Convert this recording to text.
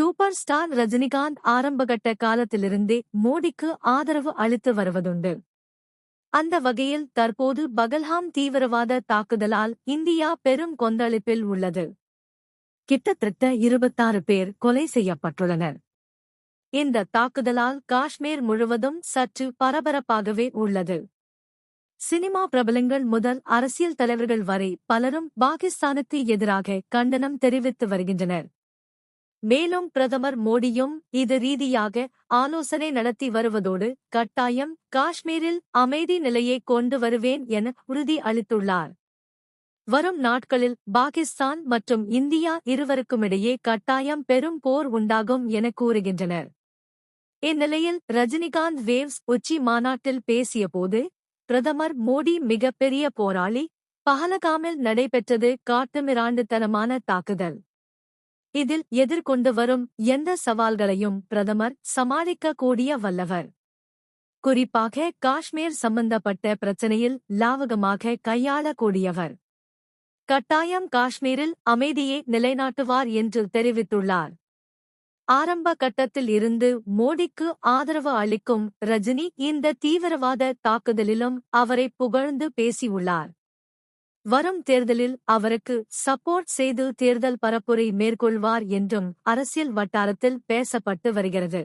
Super star Rajinikanth ஆரம்பகட்ட காலத்திலிருந்தே மோடிக்கு ஆதரவு அளித்து வருவதுண்டு. அந்த வகையில் தற்போது பகல்ஹாம் தீவிரவாத தாக்குதலால் இந்தியா பெரும் கொந்தளிப்பில் உள்ளது. கிட்டத்தட்ட இருபத்தாறு பேர் கொலை செய்யப்பட்டுள்ளனர். இந்த தாக்குதலால் காஷ்மீர் முழுவதும் சற்று பரபரப்பாகவே உள்ளது. சினிமா பிரபலங்கள் முதல் அரசியல் தலைவர்கள் வரை பலரும் பாகிஸ்தானுக்கு எதிராக கண்டனம் தெரிவித்து வருகின்றனர். மேலும் பிரதமர் மோடியும் இது ரீதியாக ஆலோசனை நடத்தி வருவதோடு கட்டாயம் காஷ்மீரில் அமைதி நிலையை கொண்டு வருவேன் என உறுதி அளித்துள்ளார். வரும் நாட்களில் பாகிஸ்தான் மற்றும் இந்தியா இருவருக்குமிடையே கட்டாயம் பெரும் போர் உண்டாகும் என கூறுகின்றனர். இந்நிலையில் ரஜினிகாந்த் வேவ்ஸ் உச்சி மாநாட்டில் பேசியபோது பிரதமர் மோடி மிகப்பெரிய போராளி பஹலகாமில் நடைபெற்றது காட்டுமிராண்டுத்தனமான தாக்குதல். இதில் எதிர்கொண்டு வரும் எந்த சவால்களையும் பிரதமர் சமாளிக்கக்கூடிய வல்லவர். குறிப்பாக காஷ்மீர் சம்பந்தப்பட்ட பிரச்சனையில் லாவகமாக கையாளக்கூடியவர். கட்டாயம் காஷ்மீரில் அமைதியை நிலைநாட்டுவார் என்று தெரிவித்துள்ளார். ஆரம்ப கட்டத்தில் இருந்து மோடிக்கு ஆதரவு அளிக்கும் ரஜினி இந்த தீவிரவாத தாக்குதலிலும் அவரை புகழ்ந்து பேசியுள்ளார். வரும் தேர்தலில் அவருக்கு சப்போர்ட் செய்து தேர்தல் பரப்புரை மேற்கொள்வார் என்றும் அரசியல் வட்டாரத்தில் பேசப்பட்டு வருகிறது.